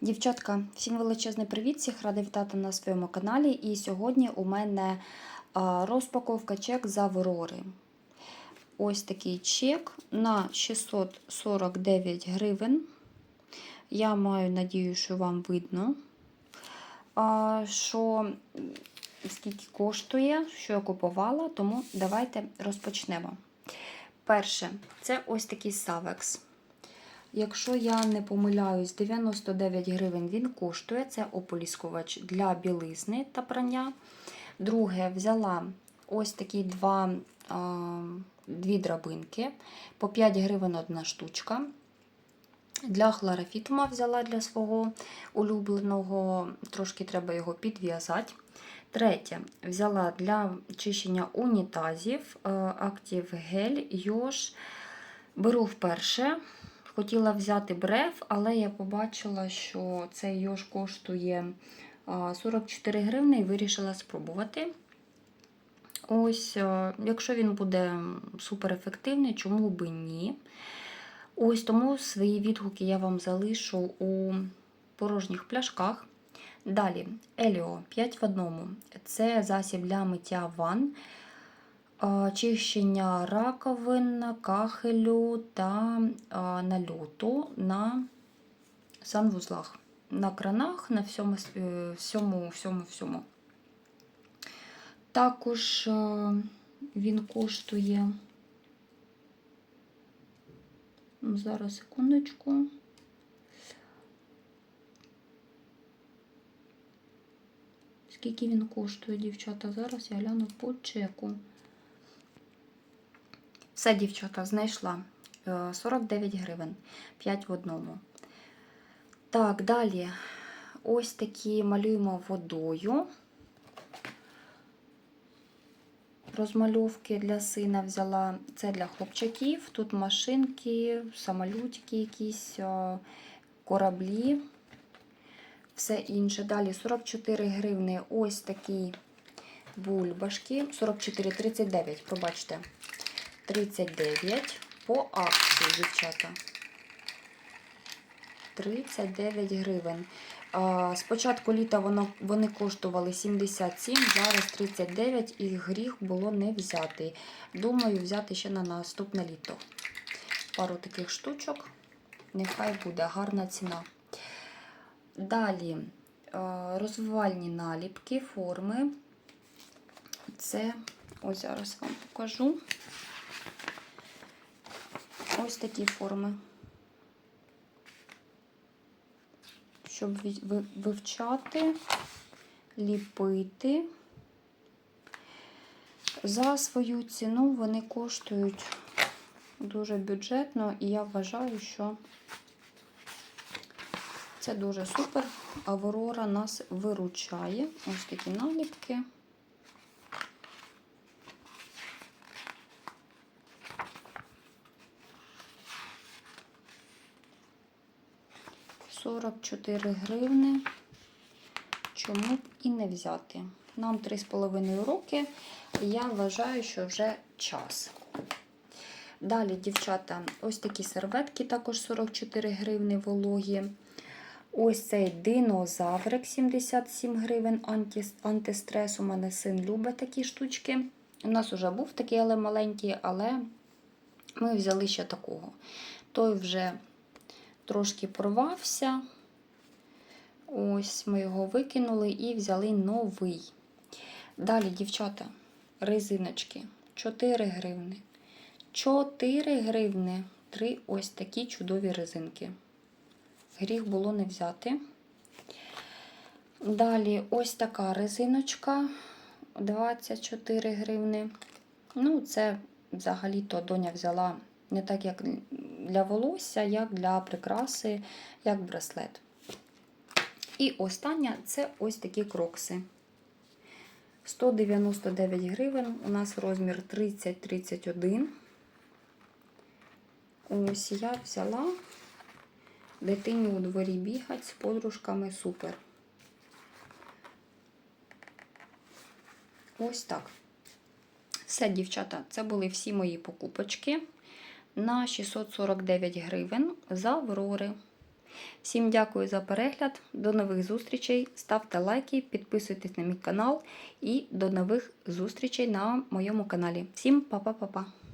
Дівчатка, всім величезний привіт! Всіх рада вітати на своєму каналі. І сьогодні у мене розпаковка чек з Аврори. Ось такий чек на 649 гривень. Я маю надію, що вам видно, що скільки коштує, що я купувала, тому давайте розпочнемо. Перше, це ось такий Савекс. Якщо я не помиляюсь, 99 гривень він коштує. Це ополіскувач для білизни та прання. Друге, взяла ось такі два, дві драбинки. По 5 гривень одна штучка. Для хлорофітума взяла для свого улюбленого, трошки треба його підв'язати. Третє, взяла для чищення унітазів актив гель Йош. Беру вперше. Хотіла взяти бреф, але я побачила, що цей йош коштує 44 гривни і вирішила спробувати. Ось, якщо він буде супер ефективний, чому би ні. Ось тому свої відгуки я вам залишу у порожніх пляшках. Далі, Еліо 5 в одному. Це засіб для миття ванн чищення раковин, кахелю та нальоту на санвузлах, на кранах, на всьому, всьому, всьому, всьому. Також він коштує. Зараз секундочку. Скільки він коштує, дівчата? Зараз я гляну по чеку. Все, дівчата, знайшла 49 гривень, 5 в одному. Так, далі ось такі малюємо водою. Розмальовки для сина взяла. Це для хлопчаків. Тут машинки, самолютики якісь, кораблі, все інше. Далі 44 гривни ось такі бульбашки. 44,39, пробачте. 39 по акції, дівчата. 39 гривень. Спочатку літа воно, вони коштували 77, зараз 39 і гріх було не взяти. Думаю, взяти ще на наступне літо. Пару таких штучок. Нехай буде гарна ціна. Далі розвивальні наліпки, форми. Це, ось зараз вам покажу. Ось такі форми. Щоб вивчати, ліпити. За свою ціну вони коштують дуже бюджетно, і я вважаю, що це дуже супер. Аврора нас виручає. Ось такі наліпки. Сорок чотири гривни. Чому б і не взяти? Нам 3,5 роки, я вважаю, що вже час. Далі, дівчата, ось такі серветки, також 44 гривни вологі. Ось цей динозаврик 77 гривень антистрес. У мене син любить такі штучки. У нас вже був такий, але маленький, але ми взяли ще такого. Той вже трошки порвався. Ось ми його викинули і взяли новий. Далі, дівчата, резиночки 4 гривни. 4 гривни. Три ось такі чудові резинки. Гріх було не взяти. Далі ось така резиночка 24 гривни. Ну, це взагалі-то доня взяла не так, як для волосся, як для прикраси, як браслет. І остання це ось такі крокси. 199 гривень. У нас розмір 30-31. Ось я взяла дитині у дворі бігати з подружками супер. Ось так. Все, дівчата, це були всі мої покупочки на 649 гривень за Аврори. Всім дякую за перегляд. До нових зустрічей. Ставте лайки, підписуйтесь на мій канал і до нових зустрічей на моєму каналі. Всім па-па-па-па!